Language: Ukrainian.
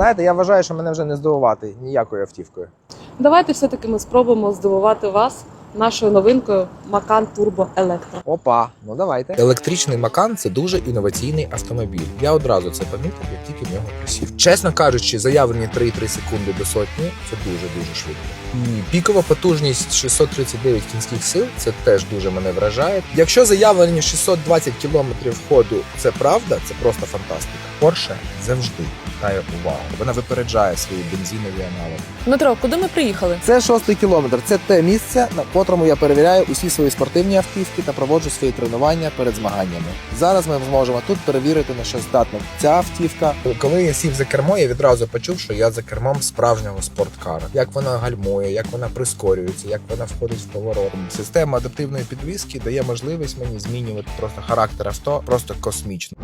Знаєте, я вважаю, що мене вже не здивувати ніякою автівкою. Давайте все-таки ми спробуємо здивувати вас нашою новинкою Macan Turbo Electro. Опа, ну давайте. Електричний Макан це дуже інноваційний автомобіль. Я одразу це помітив, як тільки в нього присів. Чесно кажучи, заявлені 3,3 секунди до сотні це дуже дуже швидко. І пікова потужність 639 кінських сил це теж дуже мене вражає. Якщо заявлені 620 км ходу це правда, це просто фантастика. Porsche завжди вертає увагу. Вона випереджає свої бензинові аналоги. Дмитро, куди ми приїхали? Це шостий кілометр. Це те місце, на котрому я перевіряю усі свої спортивні автівки та проводжу свої тренування перед змаганнями. Зараз ми зможемо тут перевірити на що здатна ця автівка. Коли я сів за кермо, я відразу почув, що я за кермом справжнього спорткара. Як вона гальмує, як вона прискорюється, як вона входить в поворот. Система адаптивної підвіски дає можливість мені змінювати просто характер авто просто космічно.